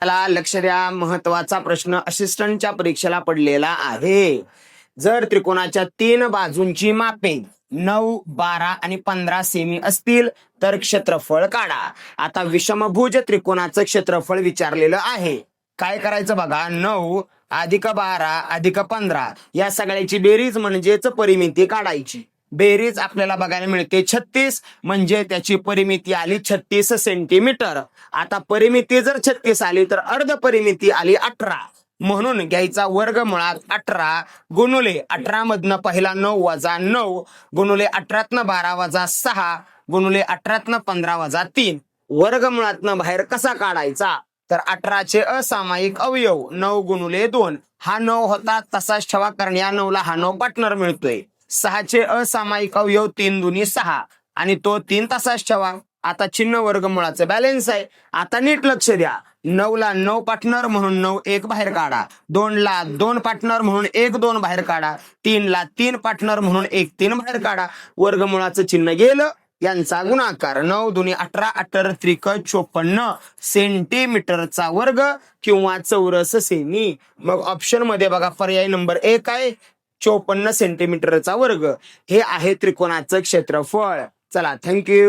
त्याला लक्ष द्या. महत्त्वाचा प्रश्न असिस्टंटच्या परीक्षेला पडलेला आहे. जर त्रिकोणाच्या तीन बाजूंची मापे नऊ बारा आणि पंधरा सेमी असतील तर क्षेत्रफळ काढा. आता विषमभुज त्रिकोणाचं क्षेत्रफळ विचारलेलं आहे. काय करायचं बघा? नऊ अधिक बारा अधिक पंधरा. या सगळ्याची बेरीज म्हणजेच परिमिती काढायची. बेरीज आपल्याला बघायला मिळते. छत्तीस म्हणजे त्याची परिमिती आली छत्तीस सेंटीमीटर आता परिमिती जर छत्तीस आली तर अर्ध परिमिती आली अठरा. म्हणून घ्यायचा वर्ग मुळात अठरा गुणुले अठरा मधनं पहिला नऊ वजा नऊ गुणुले अठरातनं बारा वजा सहा गुणुले अठरातनं पंधरा वजा तीन. वर्ग मुळातनं बाहेर कसा काढायचा? तर अठराचे असामायिक अवयव नऊ गुणुले दोन. हा नऊ होता तसाच ठेवा कारण या नऊला हा नऊ पार्टनर मिळतोय. सहाचे असामायिक अवयव तीन दुनी सहा. आणि तो तीन तसाच ठेवा. आता चिन्ह वर्गमुळाचं बॅलेन्स आहे. आता नीट लक्ष द्या. नऊ ला नऊ पार्टनर म्हणून नऊ एक बाहेर काढा. दोन ला दोन पार्टनर म्हणून एक दोन बाहेर काढा. तीन ला तीन पार्टनर म्हणून एक तीन बाहेर काढा. वर्गमुळाचं चिन्ह गेलं. यांचा गुणाकार नऊ दुनी अठरा अठरा त्रिक चोपन्न सेंटीमीटरचा वर्ग किंवा चौरस सेमी. मग ऑप्शनमध्ये बघा पर्याय नंबर एक आहे. चोपन्न सेंटीमीटरचा वर्ग. हे आहे त्रिकोणाचं क्षेत्रफळ. चला थँक्यू